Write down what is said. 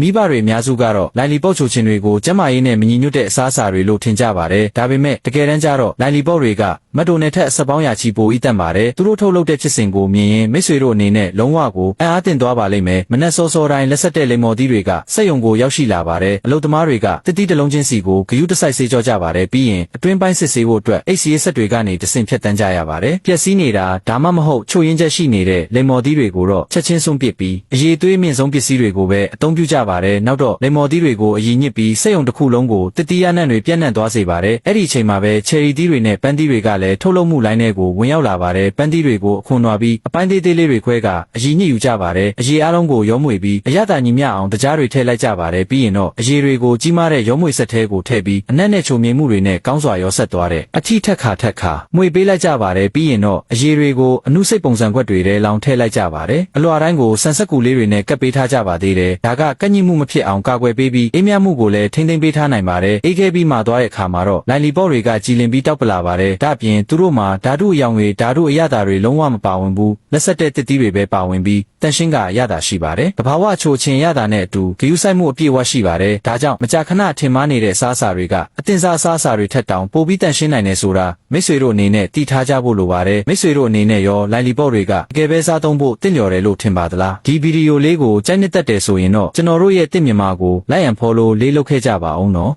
မိဘတွေအများစုကတော့လိုင်လီပေါ့ချိုချင်တွေကိုကျန်းမာရေးနဲ့မညီညွတ်တဲ့အစားအစာတွေလို့ထင်ကြပါတယ်ဒါပေမဲ့တကယ်တမ်းကျတော့လိုင်လီပေါ့တွေက မတ်တိုနဲ့ထက်အဆက်ပေါင်းရာချီပိုဤတတ်ပါတယ်သူတို့ထုတ်လုပ်တဲ့ဖြစ်စဉ်ကိုမြင်ရင်မိတ်ဆွေတို့အနေနဲ့လုံးဝကိုအံ့အားသင့်သွားပါလိမ့်မယ်မနက်စောစောတိုင်းလက်ဆက်တဲ့လိမ္မော်သီးတွေကစက်ယုံကိုရောက်ရှိလာပါတယ်အလုပ်သမားတွေကတစ်တီးတစ်လုံးချင်းစီကိုဂယုတစိုက်ဆေးကြောကြပါတယ်ပြီးရင်အတွင်းပိုင်းစစ်ဆေးဖို့အတွက် HCA ဆက်တွေကနေတဆင့်ဖြတ်တန်းကြရပါတယ်ပျက်စီးနေတာဒါမှမဟုတ်ချို့ယင်းချက်ရှိနေတဲ့လိမ္မော်သီးတွေကိုတော့ချက်ချင်းဆုံးပစ်ပြီးအရေးသွေးမြင့်ဆုံးပစ္စည်းတွေကိုပဲအသုံးပြုကြပါတယ်နောက်တော့လိမ္မော်သီးတွေကိုအရင်ညစ်ပြီးစက်ယုံတစ်ခုလုံးကိုတတိယနှံ့တွေပြန့်နှံ့သွားစေပါတယ်အဲ့ဒီအချိန်မှာပဲချယ်ရီသီးတွေနဲ့ပန်းသီးတွေကလည်းထုတ်လုပ်မှုလိုင်းတွေကိုဝင်ရောက်လာပါတယ်ပန်းသီးတွေကိုအခွန်နွားပြီးအပိုင်းသေးသေးလေးတွေခွဲကအရင်ညစ်ယူကြပါတယ်အရေးအလုံးကိုရောမွေပြီးအရသာညီမျှအောင်တကြားတွေထည့်လိုက်ကြပါတယ်ပြီးရင်တော့အရေးတွေကိုကြီးမားတဲ့ရောမွေဆက်သေးကိုထည့်ပြီးအနက်နဲ့ချုံမြိန်မှုတွေနဲ့ကောင်းစွာရောဆက်သွားတဲ့အထီးထက်ခါထက်ခါမှွေပေးလိုက်ကြပါတယ်ပြီးရင်တော့အရေးတွေကိုအနုစိတ်ပုံစံခွက်တွေထဲလောင်ထည့်လိုက်ကြပါတယ်အလွှာတိုင်းကိုဆန်ဆက်ကူလေးတွေနဲ့ကပ်ပေးထားကြပါသေးတယ်ဒါကကန့်ညစ်မှုမဖြစ်အောင်ကာကွယ်ပေးပြီးအေးမြမှုကိုလည်းထိမ့်သိမ်းပေးထားနိုင်ပါတယ်အေးခဲပြီးမှသွားတဲ့အခါမှာတော့လိုင်လီပေါ့တွေကကြည်လင်ပြီးတောက်ပလာပါတယ်ဒါ့အပြင်သူတို့မှာဓာတုအယောင်တွေဓာတုအရသာတွေလုံးဝမပါဝင်ဘူးလက်ဆက်တဲ့တစ်တီးတွေပဲပါဝင်ပြီးတန်ရှင်းကအရသာရှိပါတယ်တဘာဝချိုချင်းရတာနဲ့အတူဂယုဆိုင်မှုအပြည့်အဝရှိပါတယ်ဒါကြောင့်မကြာခဏထင်မှားနေတဲ့အစားအစာတွေကအတင်စားအစားအစာတွေထက်တောင်ပိုပြီးတန်ရှင်းနိုင်တယ်ဆိုတာမိတ်ဆွေတို့အနေနဲ့တည်ထားကြဖို့လိုပါတယ်မိတ်ဆွေတို့အနေနဲ့ရောလိုင်လီပေါ့တွေကတကယ်ပဲစားသုံးဖို့တင့်လျော်တယ်လို့ထင်ပါသလားဒီဗီဒီယိုလေးကိုကြိုက်နှစ်သက်တယ်ဆိုရင်တော့ကျွန်တော်တို့ရဲ့တင့်မြန်မာကို like and follow လေးလုပ်ခဲ့ကြပါအောင်နော်